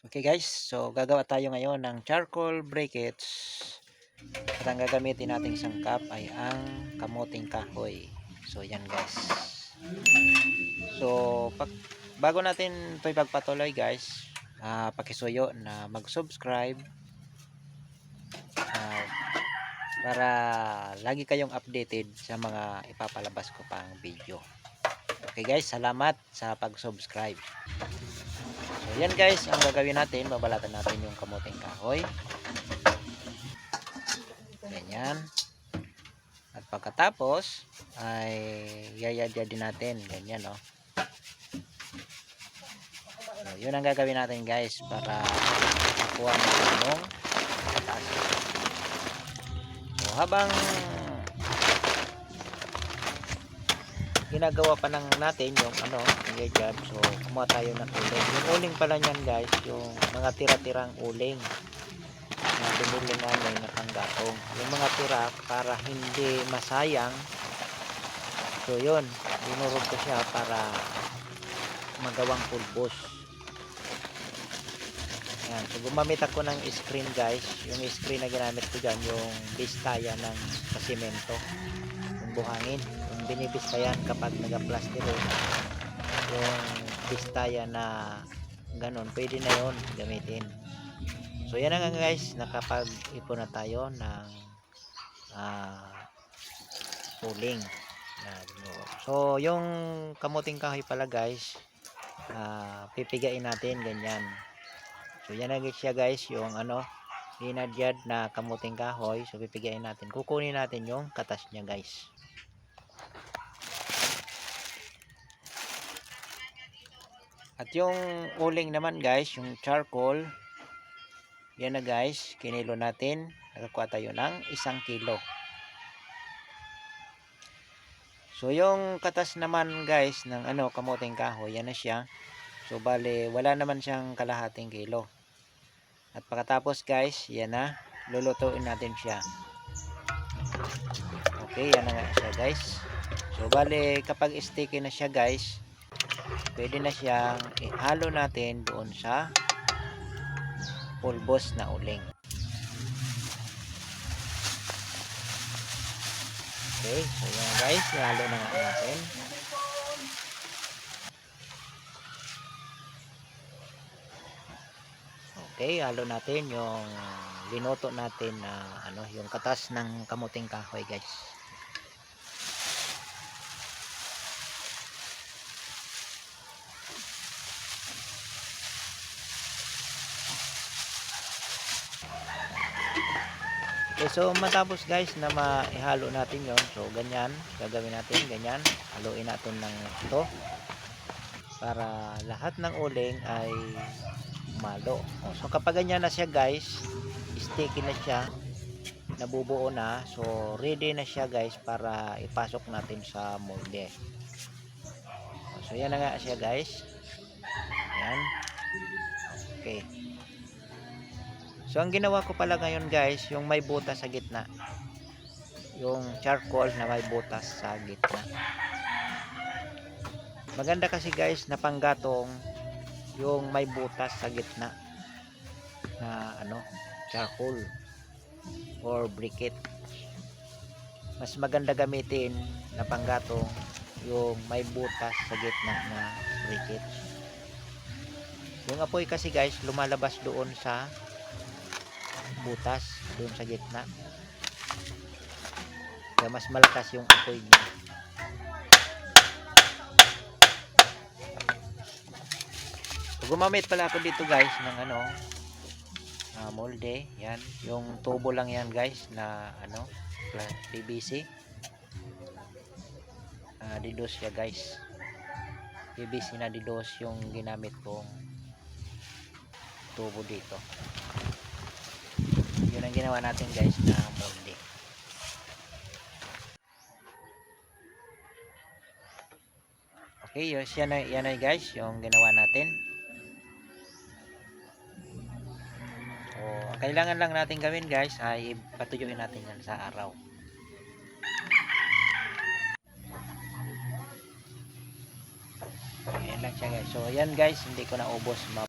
Okay guys, so gagawa tayo ngayon ng charcoal briquettes. At ang gagamitin nating sangkap ay ang kamuting kahoy. So yan guys. So pag, bago natin ito ipagpatuloy guys, ah, pakisuyo na mag-subscribe ah, para lagi kayong updated sa mga ipapalabas ko pang video. Okay guys, salamat sa pag-subscribe. Yan guys, ang gagawin natin, babalatan natin yung kamuting kahoy. Ganyan. At pagkatapos, ay yayadya din natin. Ganyan, no. So, yun ang gagawin natin guys para makuha natin yung taas. So, habang ginagawa pa lang natin yung ano, yung job. So, kumuha tayo ng uling. Yung uling pala niyan guys, yung mga tira-tirang uling na binili namin na panggatong. Yung mga tira para hindi masayang. So, yun. Dinurog ko siya para magawang pulbos. Yan. So, gumamit ako ng screen guys. Yung screen na ginamit ko dyan, yung bistaya ng pasimento. Yung buhangin. Binibistayan kapag nag-plastiro. Yung bistaya na ganun. Pwede na yon gamitin. So, yan nga guys. Nakapag-ipon na tayo ng ah uling. So, yung kamuting kahoy pala guys, ah pipigain natin ganyan. So, yan na siya guys, yung ano, inadyad na kamuting kahoy. So, pipigain natin. Kukunin natin yung katas niya guys. At yung uling naman guys, yung charcoal, yan na guys, kinilo natin. Nakakuha tayo ng isang kilo. So yung katas naman guys ng ano kamuting kahoy, yan na siya. So bale wala naman siyang kalahating kilo. At pagkatapos guys, yan na, lulutuin natin siya. Okay, yan na nga siya guys. So bale kapag sticky na siya guys, pwede na siyang ihalo natin doon sa pulbos na uling. Okay, so yan guys, ihalo na nga natin. Okay, halo natin yung linuto natin na ano, yung katas ng kamuting kahoy guys. So matapos guys na maihalo natin yon so ganyan, gagawin natin, ganyan, haluin natin ng ito para lahat ng uling ay malo. O, so kapag ganyan na siya guys, sticky na siya, nabubuo na, so ready na siya guys para ipasok natin sa molde. So yan na nga siya guys. Yan. Okay. So ang ginawa ko pala ngayon guys, yung may butas sa gitna. Yung charcoal na may butas sa gitna. Maganda kasi guys na panggatong yung may butas sa gitna na ano, charcoal or briquette. Mas maganda gamitin na panggatong yung may butas sa gitna na briquette. Yung apoy kasi guys lumalabas doon sa butas doon sa gitna. Kaya mas malakas yung apoy niya. Gumamit pala ako dito guys ng ano uh, molde. Yan. Yung tubo lang yan guys na ano PVC uh, didos siya guys. PVC na didos yung ginamit kong tubo dito yun ang ginawa natin guys na molde okay yun, yan, yan na guys yung ginawa natin so ang kailangan lang natin gawin guys ay patuyuin natin yan sa araw Ayan lang siya guys. So, ayan guys, hindi ko na ubos.